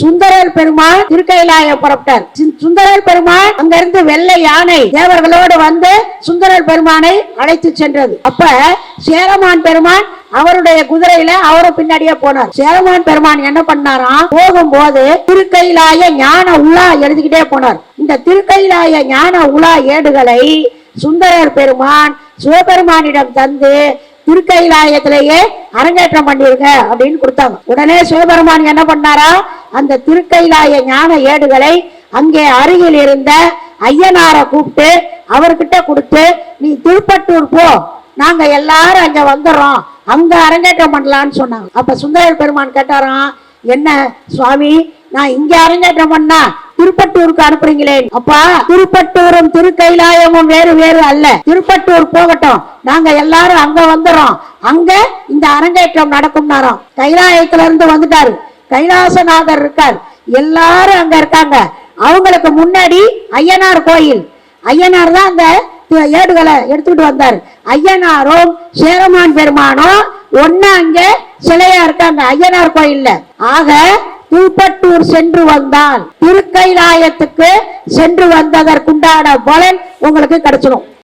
சுந்தரர் பெருமாள் திருக்கைலாய புறப்பட்டார் சுந்தரர் பெருமாள் அங்கிருந்து வெள்ளை யானை தேவர்களோடு வந்து சுந்தரர் பெருமானை அழைத்து சென்றது. அப்ப சேரமான் பெருமான் அவருடைய குதிரையில அவரு பின்னாடியே போனார். சேரமான் பெருமான் என்ன பண்ணாராம் போகும்போது திருக்கையிலாய ஞான உலா எழுதிக்கிட்டே போனார். இந்த திருக்கையிலாய ஞான உலா ஏடுகளை சுந்தரர் பெருமான் சிவபெருமானிடம் தந்து திருக்கைலாயத்திலேயே அரங்கேற்றம் பண்ணிருங்க அப்படின்னு கொடுத்தாங்க. உடனே சிவபெருமான் என்ன பண்ணாரா? அந்த திருக்கைலாய ஞான ஏடுகளை அங்கே அருகில் இருந்த ஐயனாரை கூப்பிட்டு அவர்கிட்ட கொடுத்து நீ திருப்பட்டூர் போ. நாங்க எல்லாரும் அங்க வந்துடுறோம் அங்க அரங்கேற்றம் பண்ணலாம்னு சொன்னாங்க. அப்ப சுந்தரர் பெருமான் கேட்டாராம் என்ன சுவாமி நான் இங்க அரங்கேற்றம் பண்ணா திருப்பட்டூருக்கு அனுப்புறீங்களே அப்பா திருப்பட்டூரும் திருக்கைலாயமும் வேறு வேறு அல்ல. திருப்பட்டூர் போகட்டும். நாங்க எல்லாரும் அங்க வந்துடுறோம் அங்க இந்த அரங்கேற்றம் நடக்கும்னாராம். கைலாயத்துல இருந்து வந்துட்டாரு. கைலாசநாதர் இருக்கார். எல்லாரும் அங்க இருக்காங்க. அவங்களுக்கு முன்னாடி ஐயனார் கோயில். ஐயனார் தான் அந்த ஏடுகளை எடுத்துக்கிட்டு வந்தார். ஐயனாரும் சேரமான் பெருமானும் ஒண்ணு அங்க சிலையா இருக்காங்க ஐயனார் கோயில்ல. ஆக திருப்பட்டூர் சென்று வந்தால் திருக்கைலாயத்துக்கு சென்று வந்ததற்குண்டான பலன் உங்களுக்கு கிடைச்சிடும்